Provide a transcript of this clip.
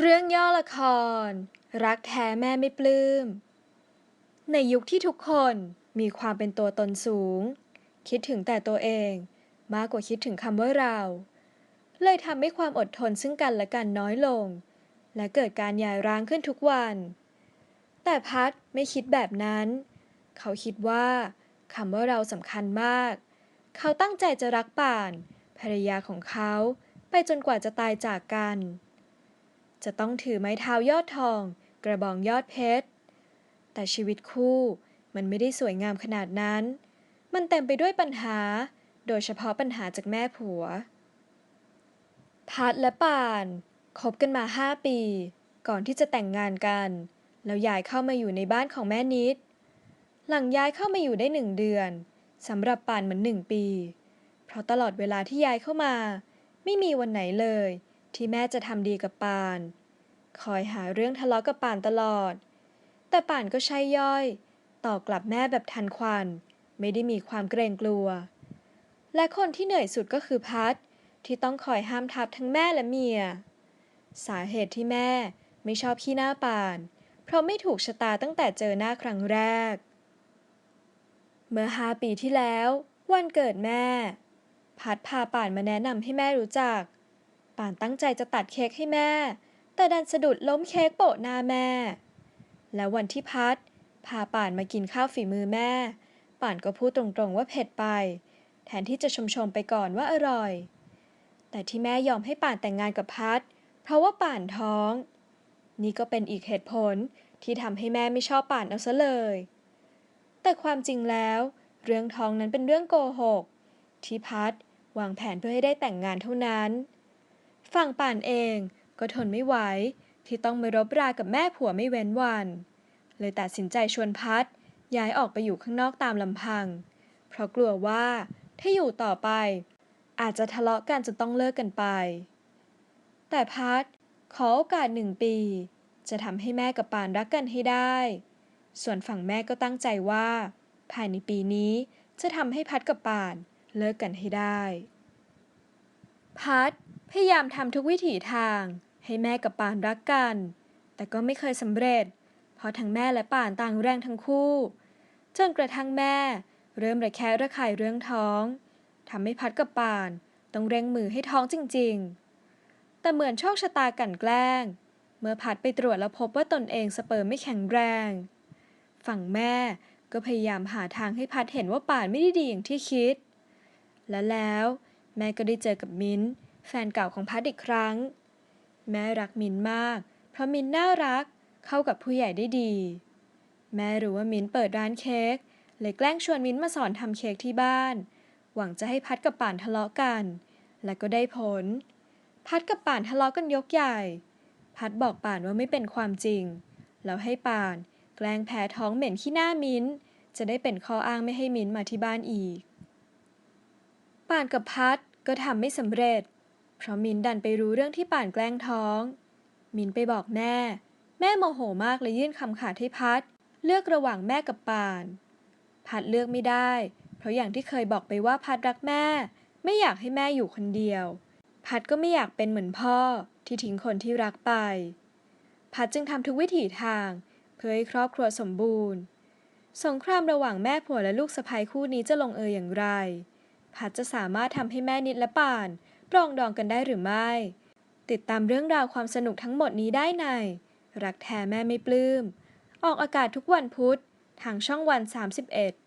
เรื่องย่อละคร รักแท้แม่ไม่ปลื้ม ในยุคที่ทุกคนมีความเป็นตัวตนสูง คิดถึงแต่ตัวเองมากกว่าคิดถึงคำว่าเรา เลยทำให้ความอดทนซึ่งกันและกันน้อยลง และเกิดการหย่าร้างขึ้นทุกวัน แต่พัดไม่คิดแบบนั้น เขาคิดว่าคำว่าเราสำคัญมาก เขาตั้งใจจะรักป่าน ภรรยาของเขาไปจนกว่าจะตายจากกัน จะต้องถือไม้เท้ายอดทอง กระบองยอดเพชร แต่ชีวิตคู่มันไม่ได้สวยงามขนาดนั้น มันเต็มไปด้วยปัญหา โดยเฉพาะปัญหาจากแม่ผัว พัดและป่านคบกันมาห้าปี ก่อนที่จะแต่งงานกัน แล้วย้ายเข้ามาอยู่ในบ้านของแม่นิด หลังย้ายเข้ามาอยู่ได้หนึ่งเดือนสำหรับป่านเหมือนหนึ่งปี เพราะตลอดเวลาที่ย้ายเข้ามา ไม่มีวันไหนเลย ที่แม่จะทำดีกับป่าน คอยหาเรื่องทะเลาะกับป่านตลอด แต่ป่านก็ใช่ย่อยตอบกลับแม่แบบทันควัน ไม่ได้มีความเกรงกลัว และคนที่เหนื่อยสุดก็คือพัดที่ต้องคอยห้ามทับทั้งแม่และเมีย สาเหตุที่แม่ไม่ชอบขี้หน้าป่าน เพราะไม่ถูกชะตาตั้งแต่เจอหน้าครั้งแรก เมื่อห้าปีที่แล้ว วันเกิดแม่ พัดพาป่านมาแนะนำให้แม่รู้จัก ป่านตั้งใจจะตัดเค้กให้แม่ แต่ดันสะดุดล้มเค้กโปะหน้าแม่ แล้ววันที่พัด พาป่านมากินข้าวฝีมือแม่ ป่านก็พูดตรงๆว่าเผ็ดไป แทนที่จะชมๆไปก่อนว่าอร่อย แต่ที่แม่ยอมให้ป่านแต่งงานกับพัด เพราะว่าป่านท้อง นี่ก็เป็นอีกเหตุผลที่ทำให้แม่ไม่ชอบป่านเอาซะเลย แต่ความจริงแล้ว เรื่องท้องนั้นเป็นเรื่องโกหก ที่พัดวางแผนเพื่อให้ได้แต่งงานเท่านั้น ฝั่งป่านเองก็ทนไม่ไหวที่ต้องมารบรากับแม่ผัวไม่เว้นวัน เลยตัดสินใจชวนพัดย้ายออกไปอยู่ข้างนอกตามลำพัง เพราะกลัวว่าถ้าอยู่ต่อไป อาจจะทะเลาะกันจนต้องเลิกกันไป แต่พัดขอโอกาสหนึ่งปี จะทำให้แม่กับปานรักกันให้ได้ ส่วนฝั่งแม่ก็ตั้งใจว่า ภายในปีนี้จะทำให้พัดกับปานเลิกกันให้ได้ พัด พยายามทำทุกวิถีทาง ให้แม่กับปานรักกัน แต่ก็ไม่เคยสำเร็จ เพราะทั้งแม่และป่านต่างแรงทั้งคู่ จนกระทั่งแม่เริ่มระแคะระคายเรื่องท้องทำให้พัดกับป่านต้องเร่งมือให้ท้องจริง ๆ แต่เหมือนโชคชะตากั่นแกล้ง เมื่อพัดไปตรวจแล้วพบว่าตนเองสเปิร์มไม่แข็งแรง ฝั่งแม่ก็พยายามหาทางให้พัดเห็นว่าป่านไม่ได้ดีอย่างที่คิด และแล้วแม่ก็ได้เจอกับมิ้นท์ แฟนเก่าของพัดอีกครั้ง แม่รักมินมาก เพราะมินน่ารักเข้ากับผู้ใหญ่ได้ดี แม่รู้ว่ามินเปิดร้านเค้กเลยแกล้งชวนมินมาสอนทำเค้กที่บ้าน หวังจะให้พัดกับป่านทะเลาะกัน และก็ได้ผล พัดกับป่านทะเลาะกันยกใหญ่ พัดบอกป่านว่าไม่เป็นความจริง แล้วให้ป่าน แกล้งแพ้ท้องเหม็นขี้หน้ามิ้น จะได้เป็นข้ออ้างไม่ให้มิ้นมาที่บ้านอีก ป่านกับพัดก็ทำไม่สำเร็จ เพราะมินดันไปรู้เรื่องที่ป่านแกล้งท้อง มินไปบอกแม่ แม่โมโหมากเลยยื่นคำขาดให้พัด เลือกระหว่างแม่กับป่าน พัดเลือกไม่ได้ เพราะอย่างที่เคยบอกไปว่าพัดรักแม่ ไม่อยากให้แม่อยู่คนเดียว พัดก็ไม่อยากเป็นเหมือนพ่อที่ทิ้งคนที่รักไป พัดจึงทำทุกวิถีทาง เพื่อให้ครอบครัวสมบูรณ์ สงครามระหว่างแม่ผัวและลูกสะใภ้คู่นี้จะลงเอยอย่างไร พัดจะสามารถทำให้แม่นิดและป่าน ปรองดองกันได้หรือไม่ ติดตามเรื่องราวความสนุกทั้งหมดนี้ได้ใน รักแท้แม่ไม่ปลื้ม ออกอากาศทุกวันพุธ ทางช่องวัน 31